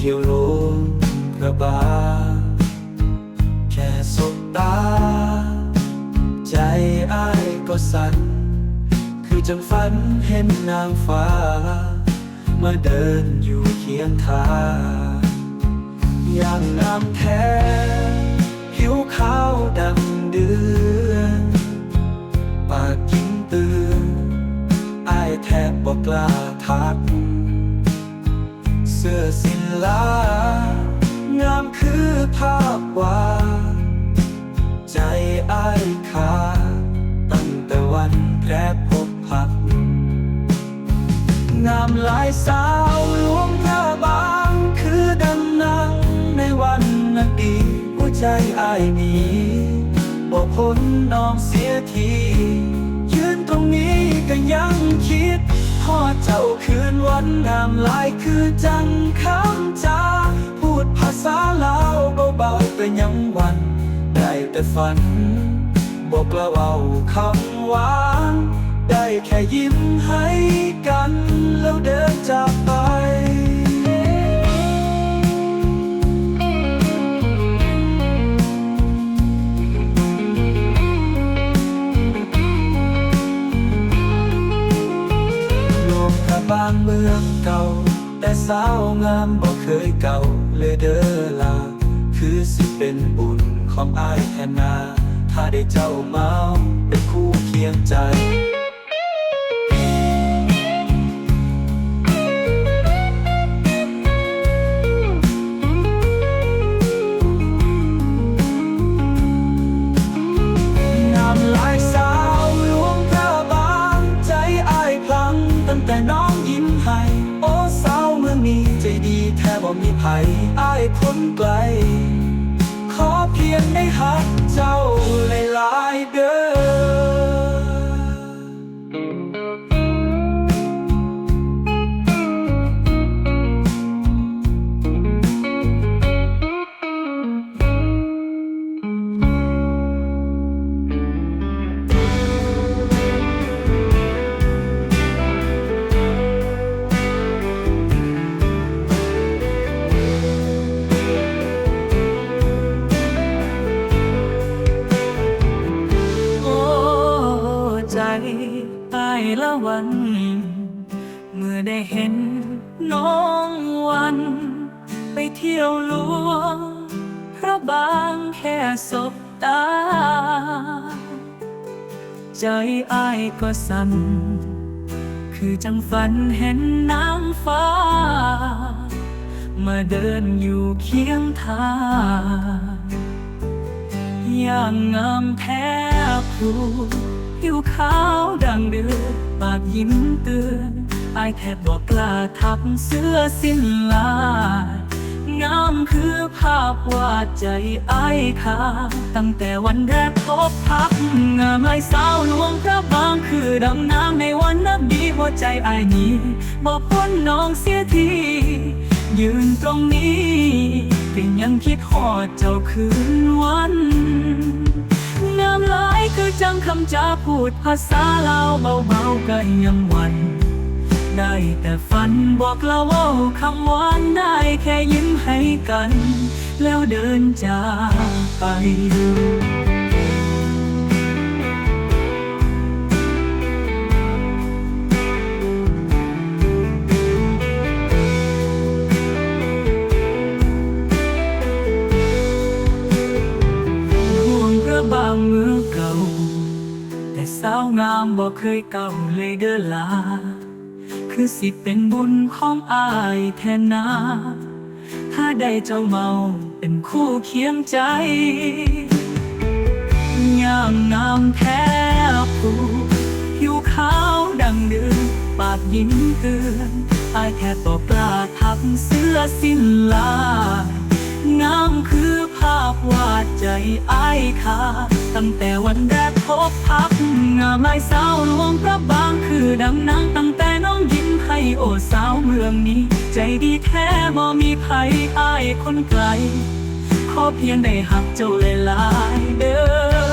เที่ยวโรงพระบาแค่สบตา ใจอ้ายก็สั่นคือจังฝันเห็นนางฟ้า มาเดินอยู่เคียงทางอย่างงามแท้ ผิวขาวดำเดือ ลา งามคือภาพวาดใจอ้ายขาตั้งแต่วันแรพบพัก งามหลายสาวหลวงพระบางคือดังนางในวันอดีหัวใจอ้ายมีบอกพ้นน้องเสียทียืนตรงนี้ก็ยังคิดพ่อเจ้าคืนวันงามหลายคือจังคา พูดภาลาวเบาๆก็ยังวัน ได้แต่ฝัน บอกกละเว้าคำหวาน ได้แค่ยิ้มให้กัน แล้วเดินจากไปโลกกะบางเมืองเก่า แต่สาวงามบ่เคยเก่าเลยเด้อลา คือสิเป็นบุญของอายแทนนา ถ้าได้เจ้าเมาเป็นคู่เคียงใจ ท้บ่มีภัยอายพ้นไกล ขอเพียงได้หักเจ้า ตายละวัน เมื่อได้เห็นน้องวัน ไปเที่ยวลวงพระบางแค่สบตา ใจอายก็สั่น คือจังฝันเห็นนางฟ้า มาเดินอยู่เคียงทางอย่างงามแท้พลู ผิวขาวดังเดือปากยิ้มเตือนอายแทบบอกกล้าทักเสื้อสิ้นลายงามคือภาพวาดใจไอ้ายคาตั้งแต่วันแรกพบพักงามไอ้สาวหลวงพระบางคือดำน้ำในวันนับดีหัวใจไอ้นี้บอกพ้นน้องเสียที ยืนตรงนี้ก็ยังคิดหอดเจ้าคืนวันางหลายคือจังคำจาพูดภาษาลาวเบาๆก็ยังวัน ได้แต่ฝันบอกเล่าว่าคำหวานได้แค่ยิ้มให้กัน แล้วเดินจากไปาวามบอกเคยเก่าเลยเด้อลา คือสิเป็นบุญของอายแทนนา ถ้าได้เจ้าเมาเป็นคู่เคียงใจงามงามแท้ผู้ผิวขาวดังเดือนปากยิ้มเตือนอายแค่บอกกล้าทักเสื้อสิ้นลา อ้ายคาตั้งแต่วันแรกพบพักงามลายสาวหลวงพระบางคือดังนางตั้งแต่น้องยิ้มให้โอสาวเมืองนี้ ใจดีแท้บ่มีภัยอ้ายคนไกล ขอเพียงได้หักเจ้าหลายๆเด้อ